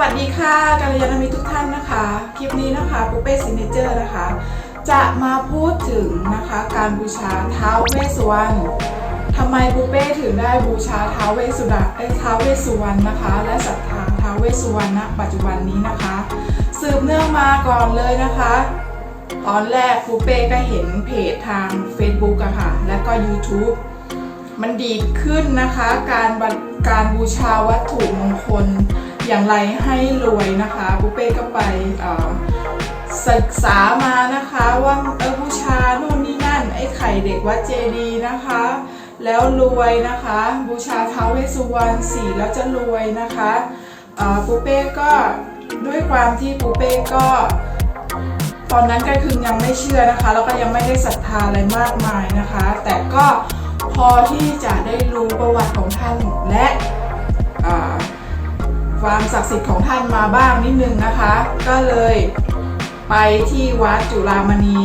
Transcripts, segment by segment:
วัสดีค่ะกัลยาณมิตรทุกท่านนะคะ คลิปนี้นะคะปุ๊เป้ซิเนเจอร์นะคะ จะมาพูดถึงนะคะการบูชาเท้าเวสุวรรณทำไมปุ๊เป้ถึงได้บูชาเท้าเวสุดาเอ้ยท้าเวสุวรรณนะคะ และศรัทธาเท้าเวสุวรรณณปัจจุบันนี้นะคะ สืบเนื่องมาก่อนเลยนะคะตอนแรกปุ๊เป้ก็เห็นเพจทาง Facebook อะค่ะ และก็ YouTube มันดีขึ้นนะคะ การการบูชาวัตถุมงคล อย่างไรให้รวยนะคะปุ๊เป้ก็ไปศึกษามานะคะว่าเออบูชาโน่นนี่นั่น ไอ้ไข่เด็กวัดเจดีนะคะ แล้วรวยนะคะ บูชาท้าวเวสุวรรณสีแล้วจะรวยนะคะปุ๊เป้ก็ด้วยความที่ปุ๊เป้ก็ ตอนนั้นก็คือยังไม่เชื่อนะคะ แล้วก็ยังไม่ได้ศรัทธาอะไรมากมายนะคะ แต่ก็พอที่จะได้รู้ประวัติของท่านและ ความศักดิ์สิทธิ์ของท่านมาบ้างนิดนึงนะคะ ก็เลยไปที่วัดจุฬามณี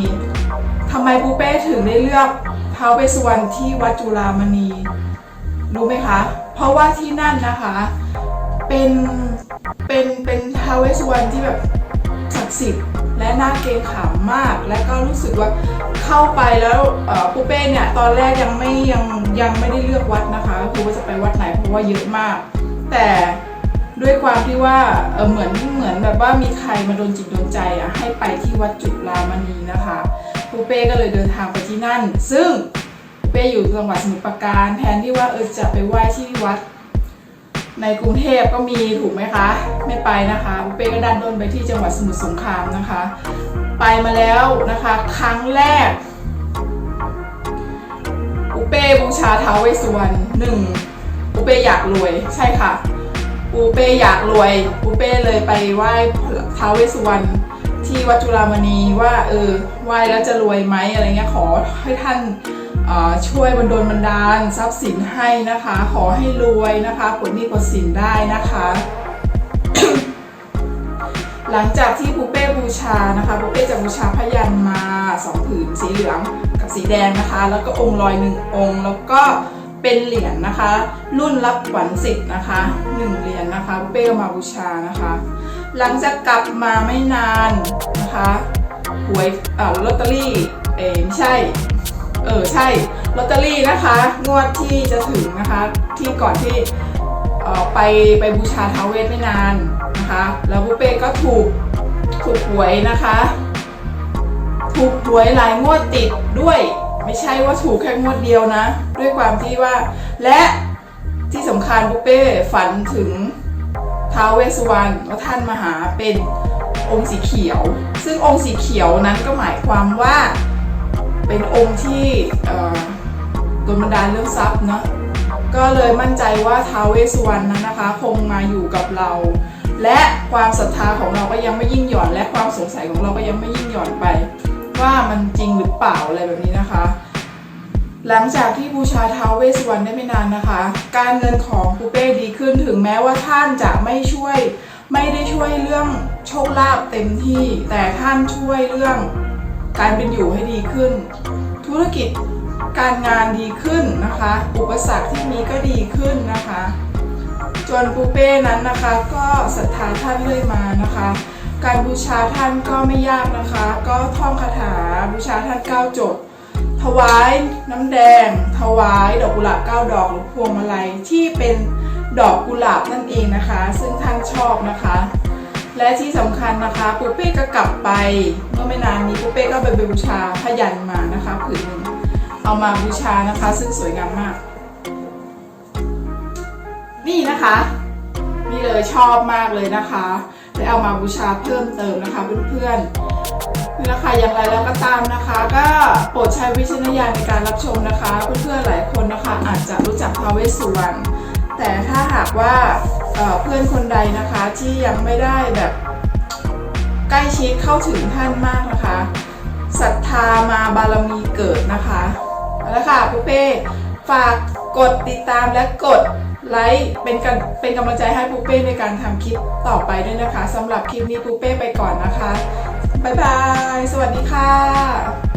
ทำไมปูเป้ถึงได้เลือกเท้าวเวสวรรณที่วัดจุฬามณี รู้ไหมคะ เพราะว่าที่นั่นนะคะ เป็นเป็นเป็นท้าวเวสวรรณที่แบบศักดิ์สิทธิ์และน่าเกรงขามมาก และก็รู้สึกว่าเข้าไปแล้วปูเป้เนี่ยตอนแรกยังไม่ยังยังไม่ได้เลือกวัดนะคะคือว่าจะไปวัดไหนเพราะว่าเยอะมาก แต่ ด้วยความที่ว่าเออเหมือนเหมือนแบบว่ามีใครมาโดนจิตโดนใจอะให้ไปที่วัดจุฬามณีนะคะปูเป้ก็เลยเดินทางไปที่นั่น ซึ่งเป้อยู่จังหวัดสมุทรปราการแทนที่ว่าเออจะไปไหว้ที่วัด ในกรุงเทพก็มีถูกไหมคะ ไม่ไปนะคะปุเป้ก็ดันโดนไปที่จังหวัดสมุทรสงครามนะคะ ไปมาแล้วนะคะ ครั้งแรกปุเป้บูชาเท้าเวสสุวรรณหนึ่งปุเป้อยากรวยใช่ค่ะ ปูเป้อยากรวยปูเป้เลยไปไหว้ท้าวเวสสุวรรณที่วัดจุฬามณีว่าเออไหว้แล้วจะรวยไหมอะไรเงี้ยขอให้ท่านช่วยบันดลบันดาลทรัพย์สินให้นะคะ ขอให้รวยนะคะผลนี้ผลสินได้นะคะ หลังจากที่ปูเป้บูชานะคะปูเป้จะบูชาพยันมาสองผืนสีเหลืองกับสีแดงนะคะ แล้วก็องค์ลอยหนึ่งองค์แล้วก็ เป็นเหรียญนะคะ รุ่นรับขวัญสิทธิ์นะคะหนึ่งเหรียญนะคะปูเป้ก็มาบูชานะคะ หลังจากกลับมาไม่นานนะคะหวยเอ่อลอตเตอรี่เอไม่ใช่เออใช่ลอตเตอรี่นะคะ งวดที่จะถึงนะคะ ที่ก่อนที่เอ่อไปไปบูชาท้าวเวสไม่นานนะคะ แล้วบุเป้ก็ถูกถูกหวยนะคะ ถูกหวยหลายงวดติดด้วย ไม่ใช่ว่าถูกแค่งวดเดียวนะ ด้วยความที่ว่า และที่สำคัญบุเป้ฝันถึงท้าวเวสสุวรรณว่าท่านมาหาเป็นองค์สีเขียว ซึ่งองค์สีเขียวนั้นก็หมายความว่าเป็นองค์ที่โดนบันดาลเรื่องทรัพย์เนาะก็เลยมั่นใจว่าท้าวเวสสุวรรณนั้นนะคะ คงมาอยู่กับเรา และความศรัทธาของเราก็ยังไม่ยิ่งหย่อน และความสงสัยของเราก็ยังไม่ยิ่งหย่อนไป ว่ามันจริงหรือเปล่าอะไรแบบนี้นะคะ หลังจากที่บูชาท้าวเวสสุวรรณได้ไม่นานนะคะ การเงินของปูเป้ดีขึ้นถึงแม้ว่าท่านจะไม่ช่วย ไม่ได้ช่วยเรื่องโชคลาภเต็มที่ แต่ท่านช่วยเรื่องการเป็นอยู่ให้ดีขึ้น ธุรกิจการงานดีขึ้นนะคะ อุปสรรคที่มีก็ดีขึ้นนะคะ จนปูเป้นั้นนะคะก็ศรัทธาท่านเรื่อยมานะคะ การบูชาท่านก็ไม่ยากนะคะ ก็ท่องคาถาบูชาท่านเก้าจบ ถวายน้ำแดง ถวายดอกกุหลาบเก้าดอกหรือพวงมาลัยที่เป็นดอกกุหลาบนั่นเองนะคะ ซึ่งท่านชอบนะคะ และที่สำคัญนะคะปูเป้ก็กลับไปเมื่อไม่นานนี้ปูเป้ก็ไปบูชาพยันมานะคะผืนหนึ่งเอามาบูชานะคะ ซึ่งสวยงามมากนี่นะคะ นี่เลยชอบมากเลยนะคะ ได้เอามาบูชาเพิ่มเติมนะคะเพื่อนๆนี่นะคะอย่างไรแล้วก็ตามนะคะ ก็โปรดใช้วิจารณญาณในการรับชมนะคะ เพื่อนๆหลายคนนะคะอาจจะรู้จักทาวเวสสุวรรณแต่ถ้าหากว่าเพื่อนคนใดนะคะที่ยังไม่ได้แบบใกล้ชิดเข้าถึงท่านมากนะคะศรัทธามาบารมีเกิดนะคะเอาละค่ะปุ๊เป้ฝากกดติดตามและกด ไลค์เป็นกันเป็นกำลังใจให้ปูเป้ในการทำคลิปต่อไปด้วยนะคะสำหรับคลิปนี้ปูเป้ไปก่อนนะคะ บ๊ายบาย สวัสดีค่ะ